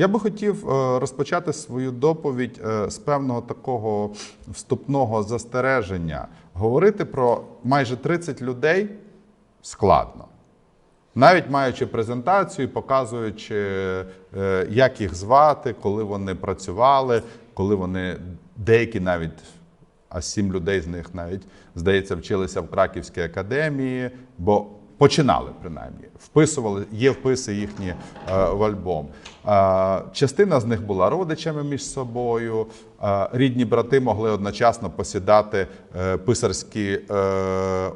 Я би хотів е, розпочати свою доповідь е, з певного такого вступного застереження. Говорити про майже 30 людей складно. Навіть маючи презентацію, показуючи, е, як їх звати, коли вони працювали, коли вони деякі навіть, а сім людей з них навіть, здається, вчилися в Краківській академії, бо починали принаймні, вписували, є вписи їхні е, в альбом. Е, частина з них була родичами між собою. Е, рідні брати могли одночасно посідати писарські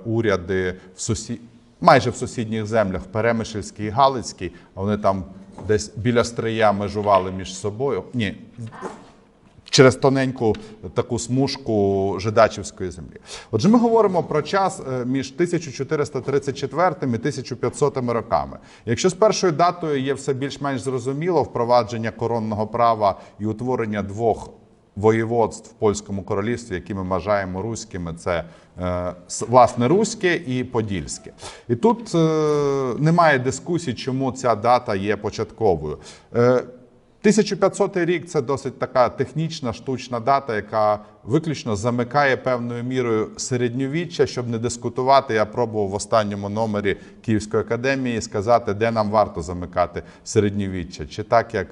уряди в сусі майже в сусідніх землях, в Перемишльській і Галицькій, вони там десь біля стрия межували між собою. Ні, через тоненьку таку смужку жидачівської землі. Отже, ми говоримо про час е, між 1434 і 1500 роками. Якщо з першою датою є все більш-менш зрозуміло впровадження коронного права і утворення двох воєводств в польському королівстві, які ми вважаємо руськими, це е, власне руське і подільське. І тут е, немає дискусій, чому ця дата є початковою. 1500 рік це досить така технічна штучна дата, яка виключно замикає певною мірою середньовіччя. Щоб не дискутувати, я пробував в останньому номері Київської академії сказати, де нам варто замикати середньовіччя. Чи так, як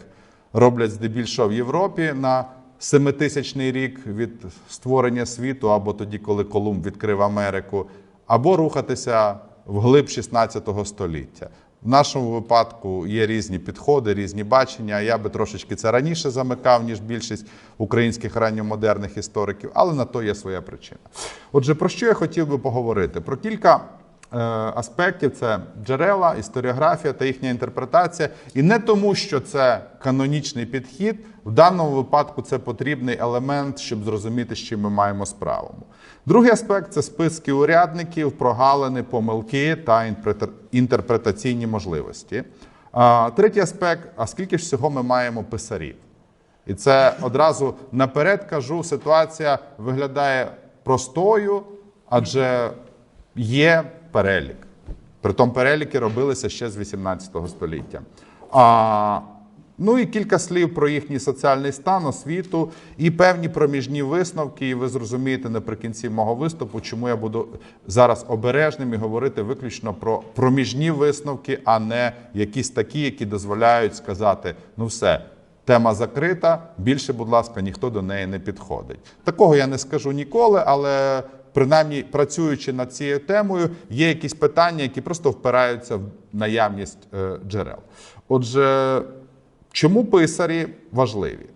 роблять здебільшого в Європі на семитисячний рік від створення світу, або тоді, коли Колумб відкрив Америку, або рухатися вглиб 16 століття. В нашому випадку є різні підходи, різні бачення. Я би трошечки це раніше замикав, ніж більшість українських ранньомодерних істориків, але на то є своя причина. Отже, про що я хотів би поговорити? Про кілька аспектів: це джерела, історіографія та їхня інтерпретація. І не тому, що це канонічний підхід, в даному випадку це потрібний елемент, щоб зрозуміти, з чим ми маємо справу. Другий аспект це списки урядників, прогалини, помилки та інтерпретаційні можливості. А, Третій аспект: а скільки ж всього ми маємо писарів? І це одразу наперед кажу, ситуація виглядає простою, адже є перелік. Притом переліки робилися ще з 18 століття. А, ну і кілька слів про їхній соціальний стан, освіту і певні проміжні висновки. І ви зрозумієте наприкінці мого виступу, чому я буду зараз обережним і говорити виключно про проміжні висновки, а не якісь такі, які дозволяють сказати: ну все. Тема закрита. Більше, будь ласка, ніхто до неї не підходить. Такого я не скажу ніколи, але принаймні працюючи над цією темою, є якісь питання, які просто впираються в наявність е, джерел. Отже, чому писарі важливі?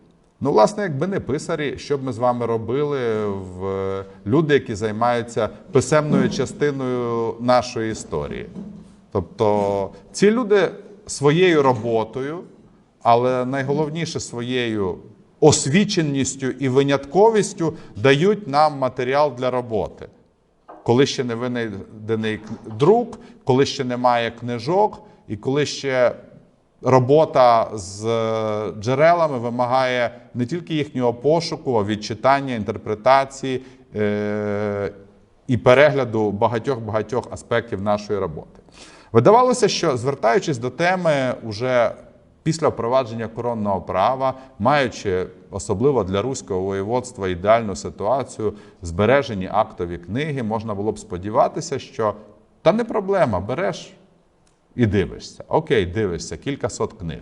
Ну, власне, якби не писарі, що б ми з вами робили в е, люди, які займаються писемною частиною нашої історії. Тобто ці люди своєю роботою, але найголовніше своєю освіченістю і винятковістю дають нам матеріал для роботи. Коли ще не винайдений друк, коли ще немає книжок, і коли ще робота з е, джерелами вимагає не тільки їхнього пошуку, а відчитання, інтерпретації е- і перегляду багатьох-багатьох аспектів нашої роботи. Видавалося, що звертаючись до теми уже після впровадження коронного права, маючи особливо для руського воєводства ідеальну ситуацію, збережені актові книги, можна було б сподіватися, що та не проблема, береш і дивишся. Окей, дивишся, кількасот книг.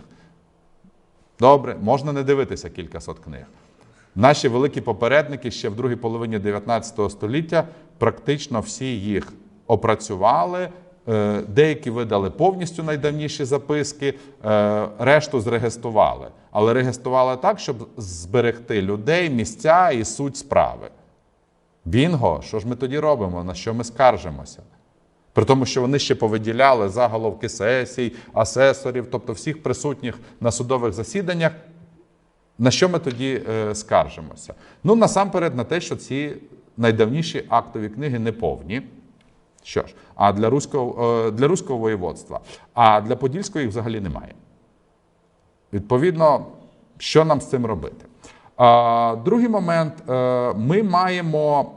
Добре, можна не дивитися кількасот книг. Наші великі попередники ще в другій половині 19 століття практично всі їх опрацювали. Е, Деякі видали повністю найдавніші записки, е, решту зреєстрували. Але реєстрували так, щоб зберегти людей, місця і суть справи. Бінго, що ж ми тоді робимо? На що ми скаржимося? При тому, що вони ще повиділяли заголовки сесій, асесорів, тобто всіх присутніх на судових засіданнях. На що ми тоді е, скаржимося? Ну, насамперед, на те, що ці найдавніші актові книги не повні. Що ж, а для руського, е, для руського воєводства, а для подільського їх взагалі немає. Відповідно, що нам з цим робити? Другий момент: е, ми маємо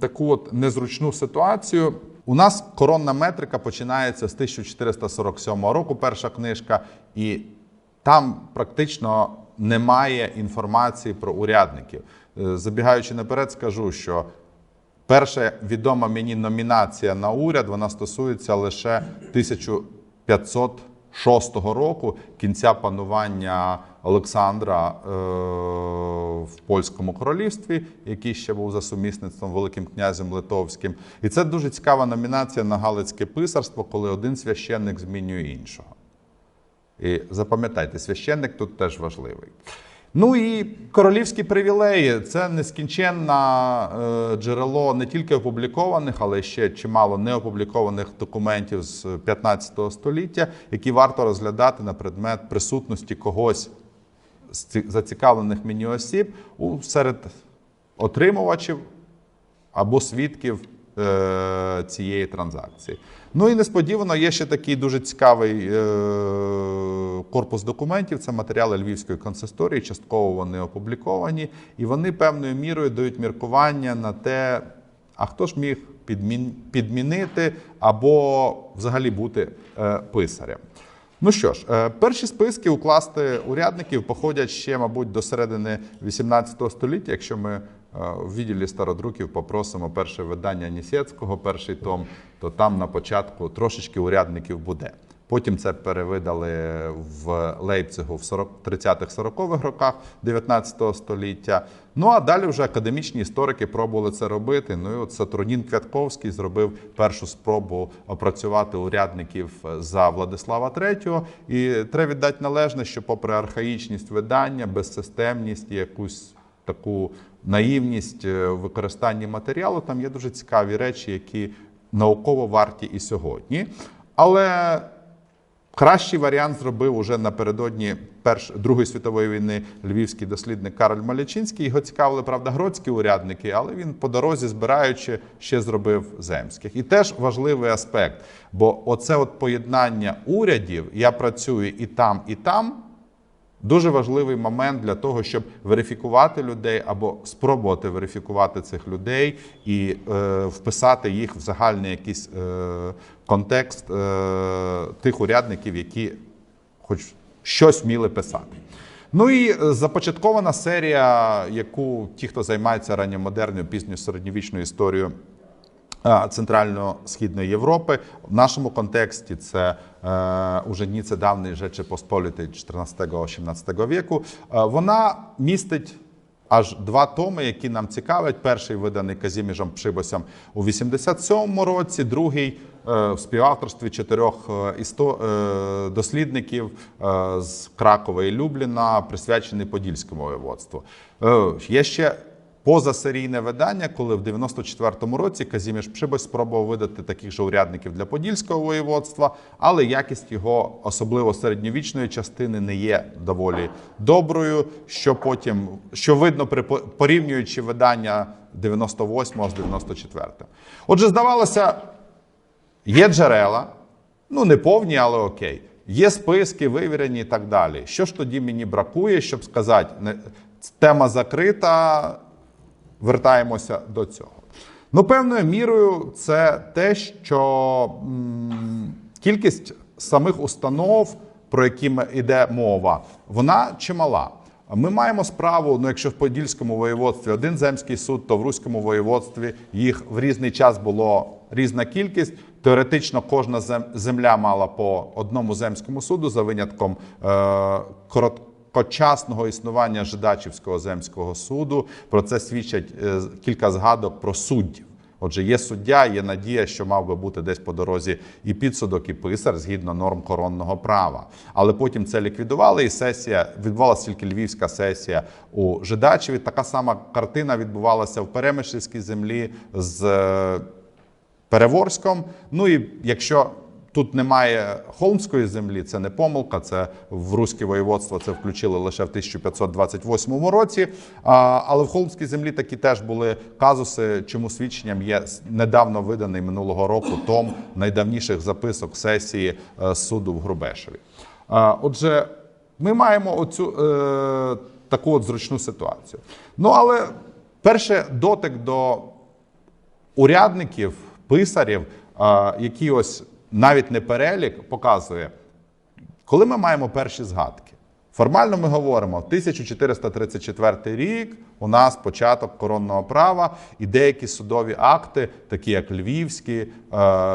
таку от незручну ситуацію. У нас коронна метрика починається з 1447 року, перша книжка, і там практично немає інформації про урядників. Е, Забігаючи наперед, скажу, що перша відома мені номінація на уряд вона стосується лише 1506 року, кінця панування Олександра е, в польському королівстві, який ще був за сумісництвом великим князем Литовським. І це дуже цікава номінація на Галицьке писарство, коли один священник змінює іншого. І запам'ятайте, священник тут теж важливий. Ну і королівські привілеї це нескінченне джерело не тільки опублікованих, але ще чимало неопублікованих документів з 15 століття, які варто розглядати на предмет присутності когось з ці- зацікавлених мені осіб серед отримувачів або свідків е, цієї транзакції. Ну і несподівано є ще такий дуже цікавий е, корпус документів. Це матеріали Львівської консисторії. Частково вони опубліковані, і вони певною мірою дають міркування на те, а хто ж міг підмін, підмінити або взагалі бути е, писарем. Ну що ж, е, перші списки укласти урядників походять ще, мабуть, до середини 18 століття. Якщо ми в відділі стародруків попросимо перше видання Нісецького, перший том, то там на початку трошечки урядників буде. Потім це перевидали в Лейпцигу в 40 30-40-х роках 19 століття. Ну а далі вже академічні історики пробували це робити. Ну і от Сатурнін Квятковський зробив першу спробу опрацювати урядників за Владислава III. І треба віддати належне, що, попри архаїчність видання, безсистемність якусь таку наївність е, в використанні матеріалу, там є дуже цікаві речі, які науково варті і сьогодні. Але Кращий варіант зробив уже напередодні перш Другої світової війни львівський дослідник Кароль Малячинський. Його цікавили, правда, гродські урядники, але він по дорозі, збираючи, ще зробив земських. І теж важливий аспект, бо оце от поєднання урядів, я працюю і там, і там. Дуже важливий момент для того, щоб верифікувати людей або спробувати верифікувати цих людей і е, вписати їх в загальний якийсь е, контекст е, тих урядників, які хоч щось вміли писати. Ну і е, започаткована серія, яку ті, хто займається ранньомодерною, пізньосередньовічною історією е, Центрально-східної Європи. В нашому контексті це е, уже Ніце давний Rzeczy Посполітий 14-18 віку. Е, вона містить аж два томи, які нам цікавлять. Перший виданий Казіміжем Пшибосем у 87-му році, другий е, в співавторстві чотирьох е, е, дослідників е, з Кракова і Любліна, присвячений Подільському воєводству. Е, Є ще позасерійне видання, коли в 94-му році Казіміш Пшибось спробував видати таких же урядників для Подільського воєводства, але якість його, особливо середньовічної частини, не є доволі доброю. Що потім, що видно при порівнюючи видання 98-го з 94-м. Отже, здавалося, Є джерела, ну не повні, але окей. Є списки, вивірені і так далі. Що ж тоді мені бракує, щоб сказати, тема закрита, вертаємося до цього. Ну, певною мірою, це те, що кількість самих установ, про які йде мова, вона чимала. Ми маємо справу, ну якщо в Подільському воєводстві один земський суд, то в Руському воєводстві їх в різний час було різна кількість. Теоретично кожна земля мала по одному земському суду за винятком е, короткочасного існування Жидачівського земського суду. Про це свідчать е, кілька згадок про суддів. Отже, є суддя, є надія, що мав би бути десь по дорозі і підсудок, і писар згідно норм коронного права. Але потім це ліквідували, і сесія відбувалася тільки львівська сесія у Жидачеві. Така сама картина відбувалася в Перемишльській землі з е, Переворськом. Ну і якщо тут немає холмської землі, це не помилка. Це в руське воєводство це включили лише в 1528 році. Але в холмській землі такі теж були казуси, чому свідченням є недавно виданий минулого року том найдавніших записок сесії е, суду в Грубешеві. Отже, ми маємо оцю е, таку от зручну ситуацію. Ну але перше дотик до урядників, писарів, а, які ось навіть не перелік показує, коли ми маємо перші згадки. Формально ми говоримо, 1434 рік у нас початок коронного права, і деякі судові акти, такі як Львівські, е,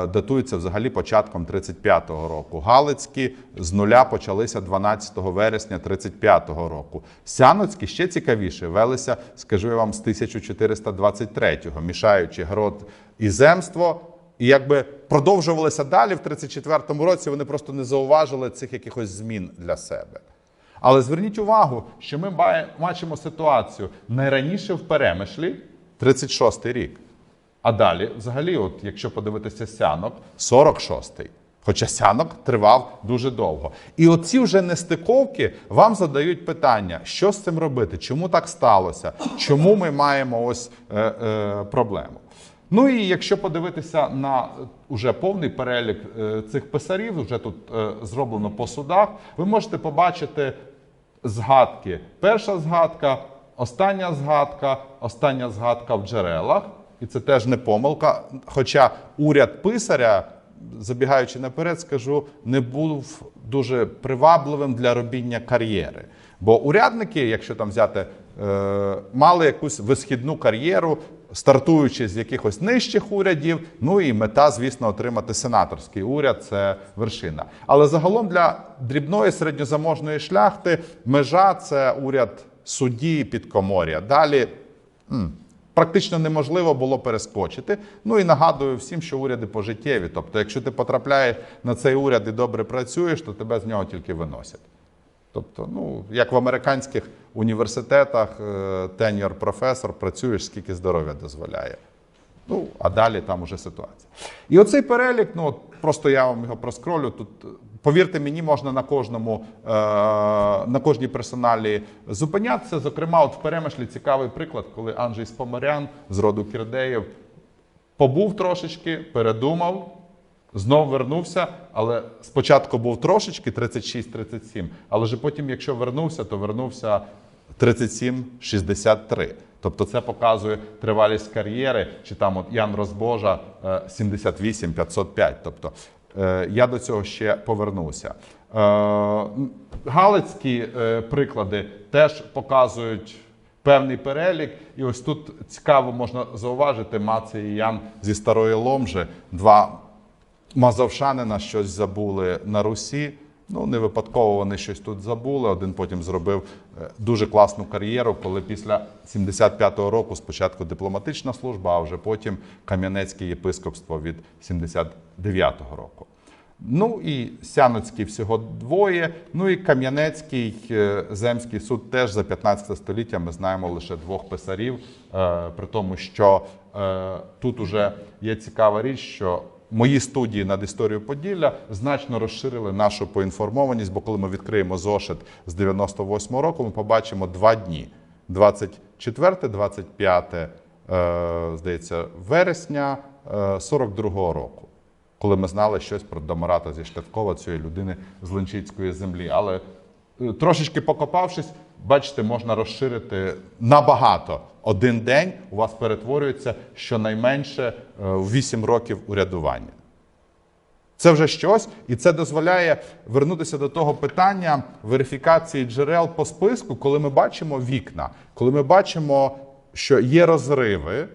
датуються взагалі початком 35-го року. Галицькі з нуля почалися 12 вересня 35-го року. Сяноцькі ще цікавіше велися, скажу я вам, з 1423-го, мішаючи грот і земство. І якби продовжувалися далі в 34-му році, вони просто не зауважили цих якихось змін для себе. Але зверніть увагу, що ми бачимо ситуацію найраніше в перемишлі 36-й рік. А далі, взагалі, от якщо подивитися сянок, 46-й. Хоча сянок тривав дуже довго. І оці вже нестиковки вам задають питання, що з цим робити, чому так сталося, чому ми маємо ось е, е, проблему. Ну і якщо подивитися на е, уже повний перелік е, цих писарів, вже тут е, зроблено по судах, ви можете побачити згадки. Перша згадка, остання згадка, остання згадка в джерелах. І це теж не помилка. Хоча уряд писаря, забігаючи наперед, скажу, не був дуже привабливим для робіння кар'єри. Бо урядники, якщо там взяти, мали якусь висхідну кар'єру, стартуючи з якихось нижчих урядів. Ну і мета, звісно, отримати сенаторський уряд це вершина. Але загалом для дрібної середньозаможної шляхти межа це уряд судді підкомор'я. Далі практично неможливо було перескочити. Ну і нагадую всім, що уряди пожиттєві. Тобто, якщо ти потрапляєш на цей уряд і добре працюєш, то тебе з нього тільки виносять. Тобто, ну, як в американських університетах, теньор професор, працюєш, скільки здоров'я дозволяє. Ну, а далі там уже ситуація. І оцей перелік, ну просто я вам його проскролю. Тут, е, повірте мені, можна на кожному, е, на кожній персоналі зупинятися. Зокрема, от в перемишлі цікавий приклад, коли Анджей Спомарян з роду Кірдеєв побув трошечки, передумав, знов вернувся, але спочатку був трошечки 36-37, але вже потім, якщо вернувся, то вернувся 37-63. Тобто це показує тривалість кар'єри, чи там от Ян Розбожа е, 78-505. Тобто е, я до цього ще повернуся. Е, Галицькі е, приклади теж показують певний перелік. І ось тут цікаво можна зауважити Мацей і Ян зі старої Ломжи, два мазовшанина щось забули на Русі. Ну, не випадково вони щось тут забули. Один потім зробив е, дуже класну кар'єру, коли після 75-го року спочатку дипломатична служба, а вже потім Кам'янецьке єпископство від 79-го року. Ну і Сяноцький всього двоє. Ну і Кам'янецький е, земський суд теж за 15 століття ми знаємо лише двох писарів. Е, При тому, що тут уже є цікава річ, що мої студії над історією Поділля значно розширили нашу поінформованість, бо коли ми відкриємо зошит з 98-го року, ми побачимо два дні: 24, 25, е, здається, вересня е, 42-го року коли ми знали щось про Домарата зі Штаткова, цієї людини з Ленчицької землі. Але е, трошечки покопавшись, бачите, можна розширити набагато. Один день у вас перетворюється щонайменше е, 8 років урядування. Це вже щось, і це дозволяє вернутися до того питання верифікації джерел по списку, коли ми бачимо вікна, коли ми бачимо, що є розриви,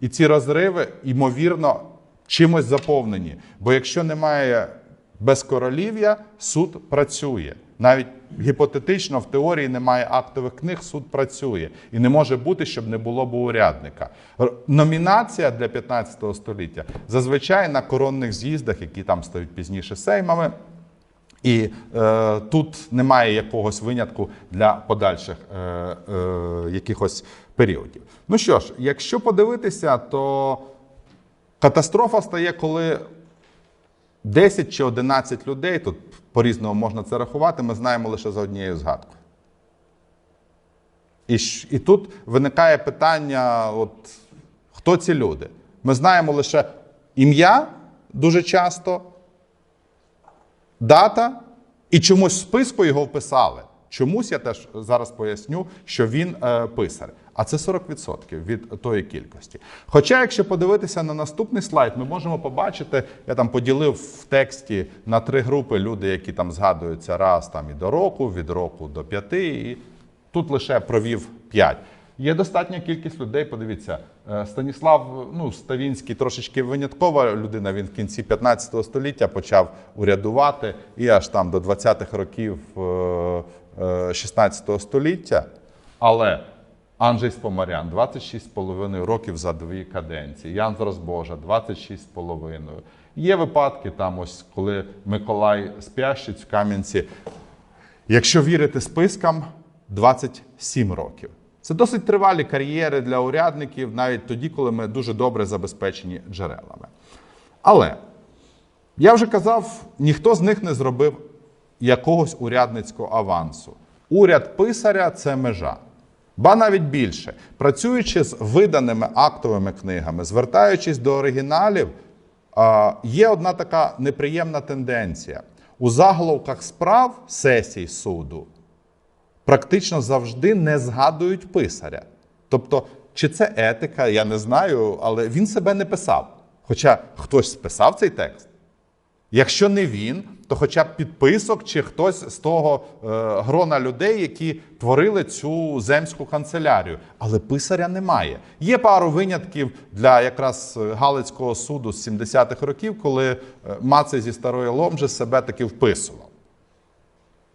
і ці розриви, ймовірно, чимось заповнені. Бо якщо немає безкоролів'я, суд працює. Навіть гіпотетично в теорії немає актових книг, суд працює. І не може бути, щоб не було б урядника. Номінація для 15 століття зазвичай на коронних з'їздах, які там стають пізніше сеймами. І е, тут немає якогось винятку для подальших е, е, якихось періодів. Ну що ж, якщо подивитися, то катастрофа стає, коли 10 чи 11 людей, тут по-різному можна це рахувати, ми знаємо лише за однією згадкою. І, і тут виникає питання: от, хто ці люди? Ми знаємо лише ім'я дуже часто, дата, і чомусь в списку його вписали. Чомусь я теж зараз поясню, що він е, писар. А це 40% від тої кількості. Хоча, якщо подивитися на наступний слайд, ми можемо побачити, я там поділив в тексті на три групи люди, які там згадуються раз там і до року, від року до п'яти. І тут лише провів п'ять. Є достатня кількість людей. Подивіться, е, Станіслав ну, Ставінський трошечки виняткова людина. Він в кінці 15 століття почав урядувати і аж там до 20-х років е, е, 16 століття. Але Анджей Спомарян 26,5 років за дві каденції. Ян з Розбожа 26,5. Є випадки там, ось коли Миколай Спящиць в Кам'янці Якщо вірити спискам, 27 років. Це досить тривалі кар'єри для урядників, навіть тоді, коли ми дуже добре забезпечені джерелами. Але я вже казав, ніхто з них не зробив якогось урядницького авансу. Уряд писаря це межа. Ба навіть більше, працюючи з виданими актовими книгами, звертаючись до оригіналів, є одна така неприємна тенденція. У заголовках справ сесій суду практично завжди не згадують писаря. Тобто, чи це етика, я не знаю, але він себе не писав. Хоча хтось списав цей текст. Якщо не він, то хоча б підписок чи хтось з того е, грона людей, які творили цю земську канцелярію. Але писаря немає. Є пару винятків для якраз е, Галицького суду з 70-х років, коли е, Мацей зі старої Ломжи себе таки вписував.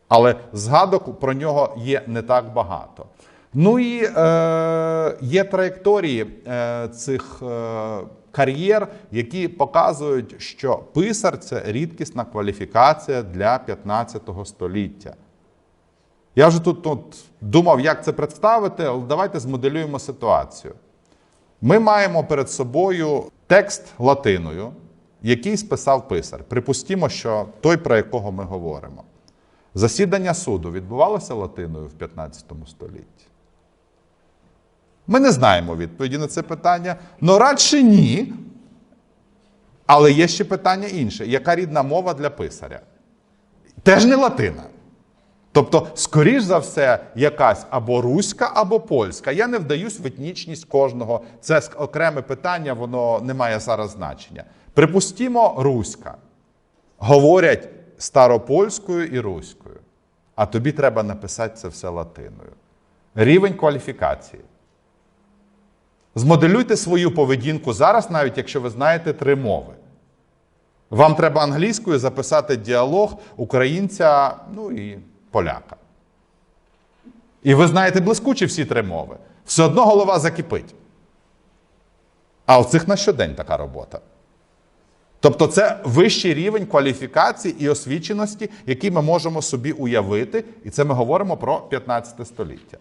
Але згадок про нього є не так багато. Ну і е, є траєкторії е, цих е, кар'єр, які показують, що писар це рідкісна кваліфікація для 15 століття. Я вже тут, тут думав, як це представити, але давайте змоделюємо ситуацію. Ми маємо перед собою текст латиною, який списав писар. Припустімо, що той, про якого ми говоримо. Засідання суду відбувалося латиною в 15 столітті. Ми не знаємо відповіді на це питання, але радше ні. Але є ще питання інше: яка рідна мова для писаря? Теж не латина. Тобто, скоріш за все, якась або руська, або польська. Я не вдаюсь в етнічність кожного. Це окреме питання, воно не має зараз значення. Припустімо, руська. Говорять старопольською і руською. А тобі треба написати це все латиною. Рівень кваліфікації. Змоделюйте свою поведінку зараз, навіть якщо ви знаєте три мови. Вам треба англійською записати діалог українця, ну і поляка. І ви знаєте блискучі всі три мови. Все одно голова закипить. А у цих на щодень така робота. Тобто це вищий рівень кваліфікації і освіченості, який ми можемо собі уявити, і це ми говоримо про 15 століття.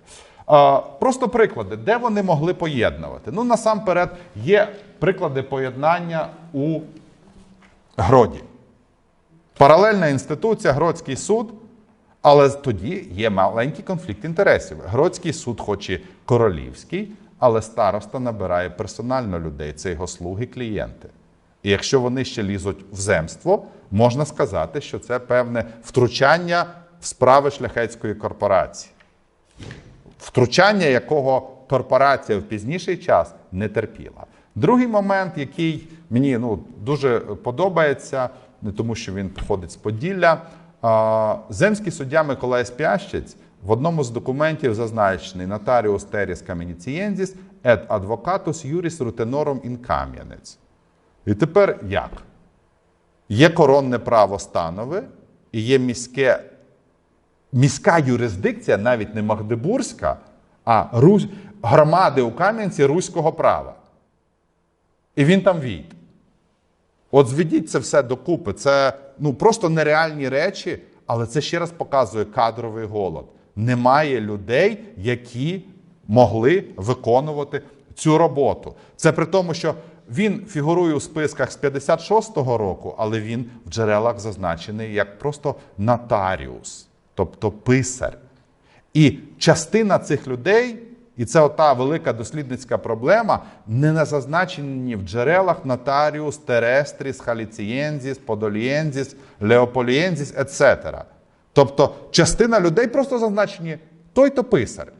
Просто приклади, де вони могли поєднувати. Ну, насамперед, є приклади поєднання у Гроді. Паралельна інституція, Гродський суд, але тоді є маленький конфлікт інтересів. Гродський суд, хоч і королівський, але староста набирає персонально людей, це його слуги, клієнти. І якщо вони ще лізуть в земство, можна сказати, що це певне втручання в справи шляхетської корпорації. Втручання, якого корпорація в пізніший час не терпіла. Другий момент, який мені ну, дуже подобається, не тому що він походить з Поділля. Земський суддя Миколай Спящець в одному з документів зазначений нотаріус теріс каменіцієнзіс ет адвокатус юріс рутенором ін Кам'янець. І тепер як? Є коронне право станове і є міське, міська юрисдикція, навіть не Магдебурзька, а Русь, громади у Кам'янці руського права. І він там війде. От зведіть це все докупи. Це ну, просто нереальні речі, але це ще раз показує кадровий голод. Немає людей, які могли виконувати цю роботу. Це при тому, що він фігурує у списках з 56-го року, але він в джерелах зазначений як просто нотаріус, тобто писар. І частина цих людей, і це ота велика дослідницька проблема, не на зазначені в джерелах нотаріус, терестріс, халіцієнзіс, подолієнзіс, леополієнзіс, etc. Тобто частина людей просто зазначені той-то писар.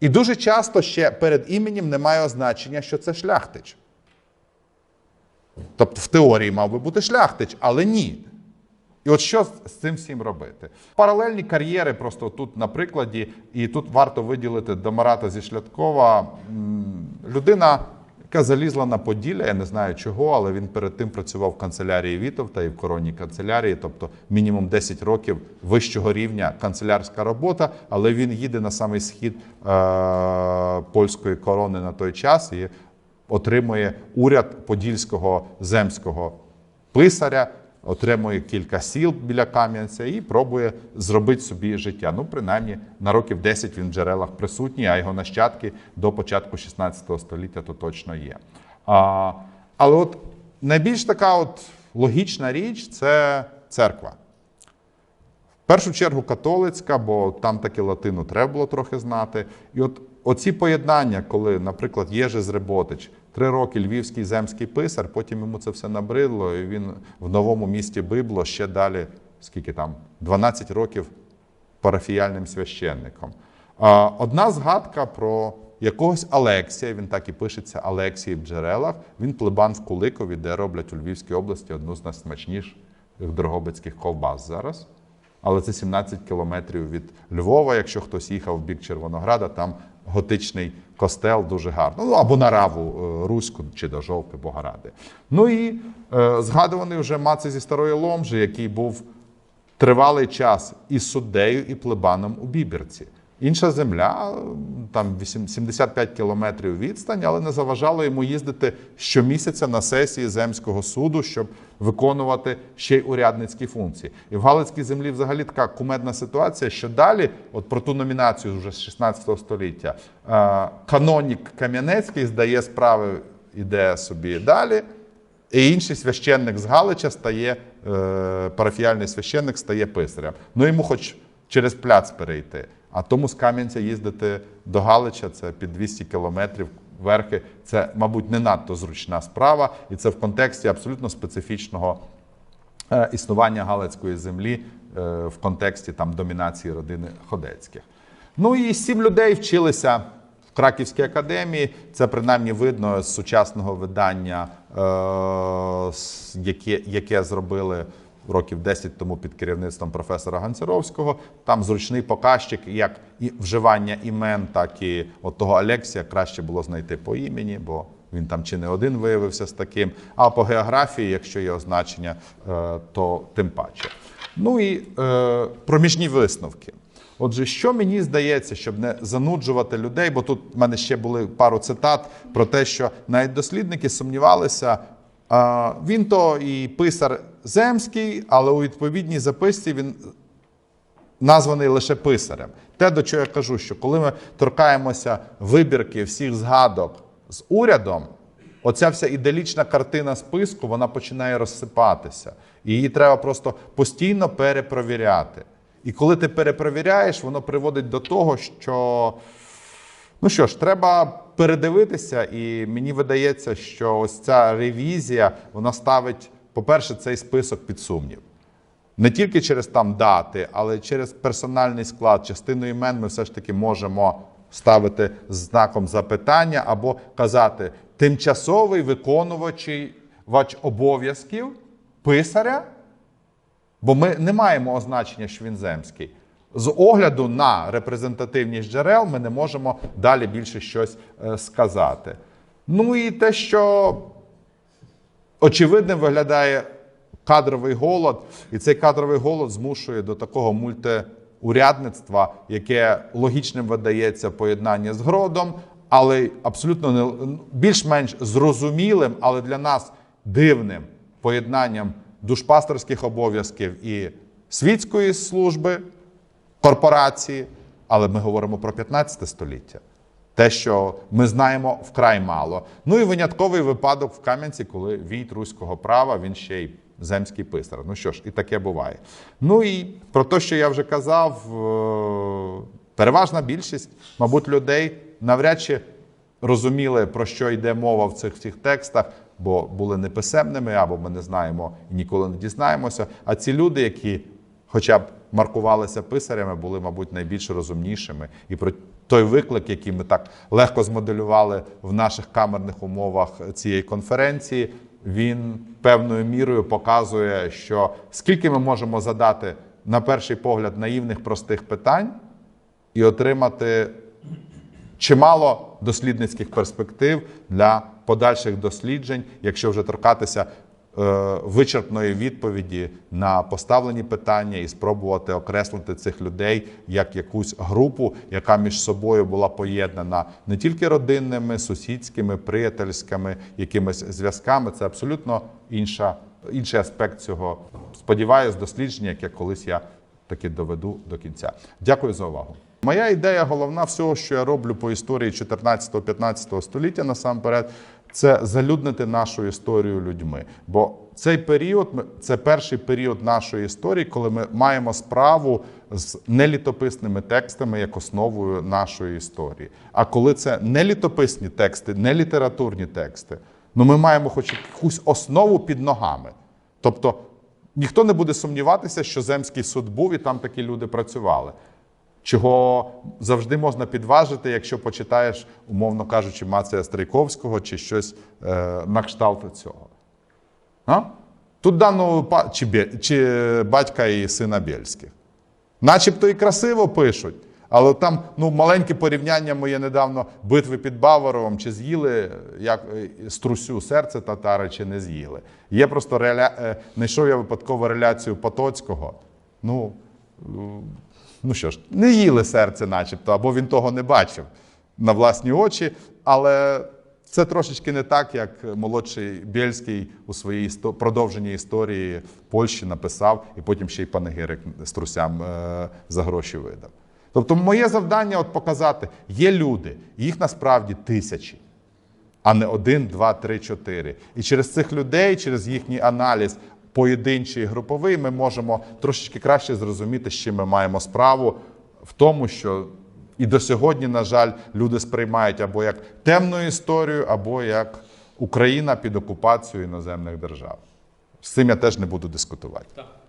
І дуже часто ще перед іменем немає означення, що це шляхтич. Тобто в теорії мав би бути шляхтич, але ні. І от що з цим всім робити? Паралельні кар'єри, просто тут на прикладі, і тут варто виділити до Марата зі Шляткова. Людина, яка залізла на Поділля, я не знаю чого, але він перед тим працював в канцелярії Вітовта і в коронній канцелярії, тобто мінімум 10 років вищого рівня канцелярська робота, але він їде на самий схід е- польської корони на той час і отримує уряд подільського земського писаря, отримує кілька сіл біля Кам'янця і пробує зробити собі життя. Ну, принаймні, на років 10 він в джерелах присутній, а його нащадки до початку 16 століття то точно є. А, але от найбільш така от логічна річ це церква. В першу чергу католицька, бо там таки латину треба було трохи знати. І от оці поєднання, коли, наприклад, Єжи Зреботич, три роки львівський земський писар, потім йому це все набридло, і він в новому місті Библо ще далі, скільки там, 12 років парафіяльним священником. Одна згадка про якогось Алексія, він так і пишеться Алексій в джерелах. Він плебан в Куликові, де роблять у Львівській області одну з найсмачніших дрогобицьких ковбас зараз. Але це 17 кілометрів від Львова. Якщо хтось їхав в бік Червонограда, там готичний костел дуже гарно. Ну або на Раву е, Руську чи до Жовки Богоради. Ну і е, згадуваний вже Маци зі Старої Ломжі, який був тривалий час і суддею, і плебаном у Біберці. Інша земля, там 8 75 кілометрів відстань, але не заважало йому їздити щомісяця на сесії земського суду, щоб виконувати ще й урядницькі функції. І в Галицькій землі взагалі така кумедна ситуація, що далі, от про ту номінацію вже з 16 століття, е, канонік Кам'янецький здає справи, іде собі далі. І інший священник з Галича стає, е, парафіяльний священник стає писарем. Ну йому хоч через пляц перейти. А тому з Кам'янця їздити до Галича це під 200 кілометрів верхи. Це, мабуть, не надто зручна справа, і це в контексті абсолютно специфічного е, існування Галицької землі е, в контексті там домінації родини Ходецьких. Ну і сім людей вчилися в Краківській академії. Це принаймні видно з сучасного видання, е, яке, яке зробили років 10 тому під керівництвом професора Ганцеровського. Там зручний показчик, як і вживання імен, так і от того Алексія краще було знайти по імені, бо він там чи не один виявився з таким. А по географії, якщо є означення, е, то тим паче. Ну і е, проміжні висновки. Отже, що мені здається, щоб не зануджувати людей, бо тут в мене ще були пару цитат про те, що навіть дослідники сумнівалися, він то і писар земський, але у відповідній записці він названий лише писарем. Те, до чого я кажу, що коли ми торкаємося вибірки всіх згадок з урядом, оця вся ідеалічна картина списку вона починає розсипатися. І її треба просто постійно перепровіряти. І коли ти перепровіряєш, воно приводить до того, що Ну що ж, треба передивитися, і мені видається, що ось ця ревізія вона ставить, по-перше, цей список під сумнів. Не тільки через там дати, але через персональний склад. Частину імен ми все ж таки можемо ставити знаком запитання або казати тимчасовий виконувачий вач обов'язків писаря, бо ми не маємо означення, що він земський. З огляду на репрезентативність джерел ми не можемо далі більше щось е, сказати. Ну і те, що очевидним виглядає кадровий голод, і цей кадровий голод змушує до такого мультиурядництва, яке логічним видається поєднання з гродом, але абсолютно не більш-менш зрозумілим, але для нас дивним поєднанням душпастерських обов'язків і світської служби корпорації, але ми говоримо про 15 століття. Те, що ми знаємо вкрай мало. Ну і винятковий випадок в Кам'янці, коли війт руського права, він ще й земський писар. Ну що ж, і таке буває. Ну і про те, що я вже казав, е, переважна більшість, мабуть, людей навряд чи розуміли, про що йде мова в цих всіх текстах, бо були неписемними, або ми не знаємо і ніколи не дізнаємося. А ці люди, які хоча б маркувалися писарями, були, мабуть, найбільш розумнішими. І про той виклик, який ми так легко змоделювали в наших камерних умовах цієї конференції, він певною мірою показує, що скільки ми можемо задати на перший погляд наївних простих питань і отримати чимало дослідницьких перспектив для подальших досліджень, якщо вже торкатися вичерпної відповіді на поставлені питання і спробувати окреслити цих людей як якусь групу, яка між собою була поєднана не тільки родинними, сусідськими, приятельськими якимись зв'язками. Це абсолютно інша, інший аспект цього. Сподіваюсь, дослідження, яке колись я таки доведу до кінця. Дякую за увагу. Моя ідея головна всього, що я роблю по історії 14-15 століття насамперед, це залюднити нашу історію людьми. Бо цей період це перший період нашої історії, коли ми маємо справу з нелітописними текстами як основою нашої історії. А коли це не літописні тексти, не літературні тексти, ну ми маємо хоч якусь основу під ногами. Тобто ніхто не буде сумніватися, що земський суд був і там такі люди працювали. Чого завжди можна підважити, якщо почитаєш, умовно кажучи, Мація Стрийковського чи щось е, на кшталт цього. А? Тут даного па- чи, чи батька і сина Бєльських. Начебто і красиво пишуть, але там ну, маленьке порівняння моє недавно битви під Баваровом, чи з'їли як е, струсю серце татари, чи не з'їли. Є просто реля... е, знайшов я випадково реляцію Потоцького. Ну, е, ну що ж, не їли серце, начебто, або він того не бачив на власні очі, але це трошечки не так, як молодший Бєльський у своїй продовженій історії Польщі написав, і потім ще й панегірик струсям е, за гроші видав. Тобто, моє завдання от показати: є люди, їх насправді тисячі, а не один, два, три, чотири. І через цих людей, через їхній аналіз поєдинчий і груповий, ми можемо трошечки краще зрозуміти, з чим ми маємо справу в тому, що і до сьогодні, на жаль, люди сприймають або як темну історію, або як Україна під окупацією іноземних держав. З цим я теж не буду дискутувати.